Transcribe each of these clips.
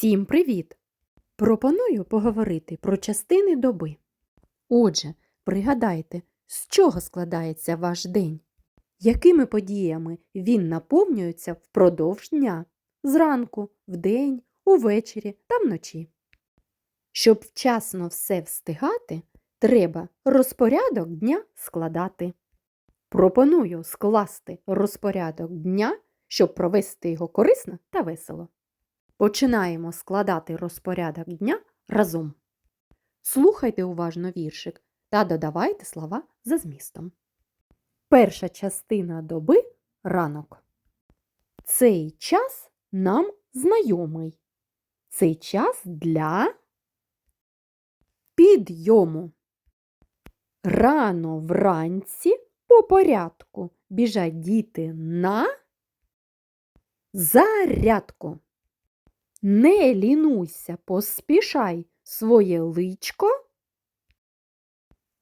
Всім привіт! Пропоную поговорити про частини доби. Отже, пригадайте, з чого складається ваш день? Якими подіями він наповнюється впродовж дня, зранку, вдень, увечері та вночі? Щоб вчасно все встигати, треба розпорядок дня складати. Пропоную скласти розпорядок дня, щоб провести його корисно та весело. Починаємо складати розпорядок дня разом. Слухайте уважно віршик та додавайте слова за змістом. Перша частина доби ранок. Цей час нам знайомий. Цей час для підйому. Рано вранці по порядку біжать діти на зарядку. Не лінуйся, поспішай своє личко.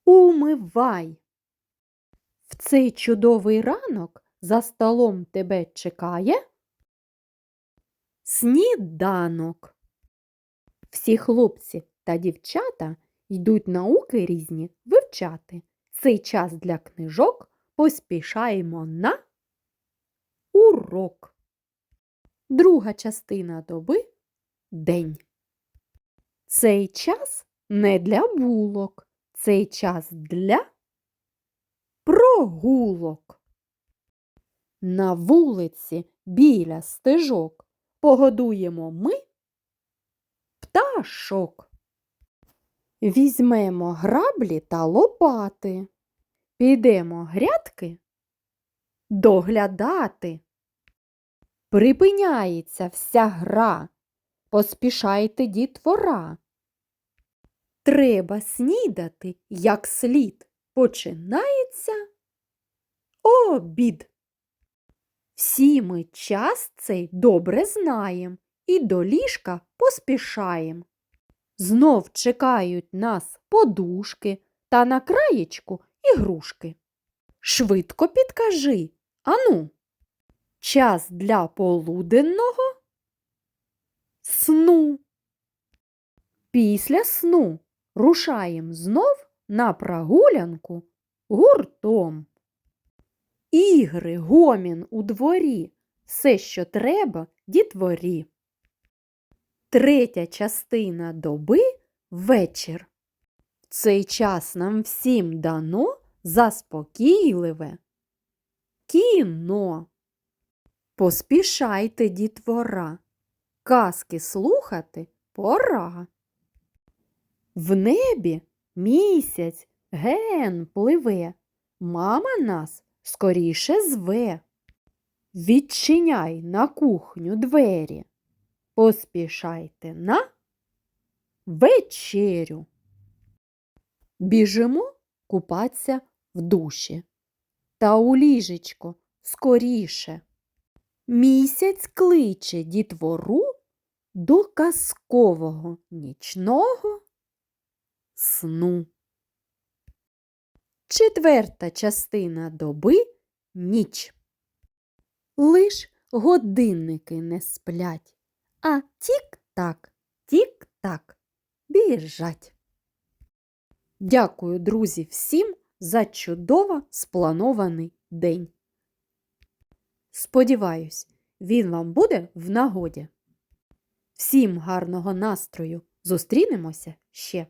Умивай. В цей чудовий ранок за столом тебе чекає сніданок. Всі хлопці та дівчата йдуть науки різні вивчати. Цей час для книжок поспішаємо на урок. Друга частина доби день. Цей час не для булок, цей час для прогулок. На вулиці біля стежок погодуємо ми пташок. Візьмемо граблі та лопати. Підемо грядки доглядати. Припиняється вся гра, поспішайте дітвора. Треба снідати, як слід. Починається обід. Всі ми час цей добре знаєм і до ліжка поспішаєм. Знов чекають нас подушки та на краєчку ігрушки. Швидко підкажи, ану. Час для полуденного сну. Після сну рушаєм знов на прогулянку гуртом. Ігри, гомін у дворі, все, що треба, дітворі. Третя частина доби вечір. Цей час нам всім дано заспокійливе кіно. Поспішайте, дітвора, казки слухати пора. В небі місяць ген пливе, мама нас скоріше зве. Відчиняй на кухню двері, поспішайте на вечерю. Біжимо купаться в душі. Та у ліжечко скоріше. Місяць кличе дітвору до казкового нічного сну. Четверта частина доби ніч. Лиш годинники не сплять, а тік-так, тік-так біжать. Дякую, друзі, всім за чудово спланований день. Сподіваюсь, він вам буде в нагоді. Всім гарного настрою! Зустрінемося ще!